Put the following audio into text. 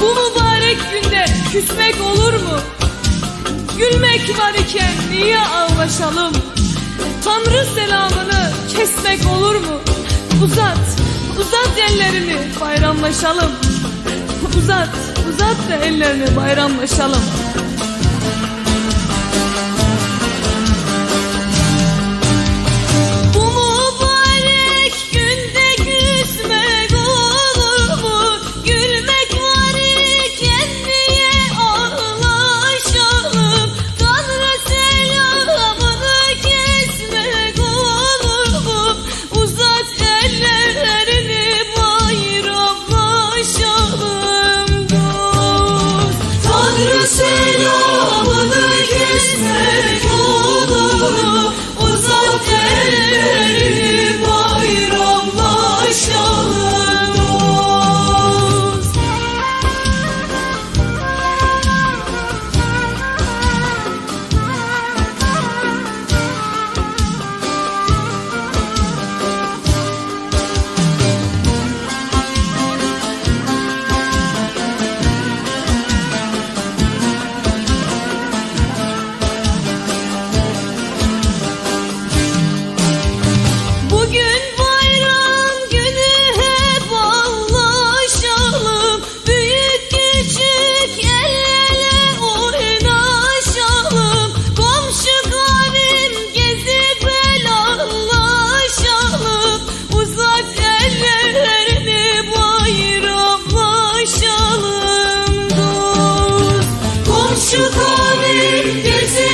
Bu mübarek günde küsmek olur mu? Gülmek var iken niye ağlaşalım? Tanrı selamını kesmek olur mu? Uzat, uzat ellerini bayramlaşalım. Uzat, uzat da ellerini bayramlaşalım. Şu kabir kesin.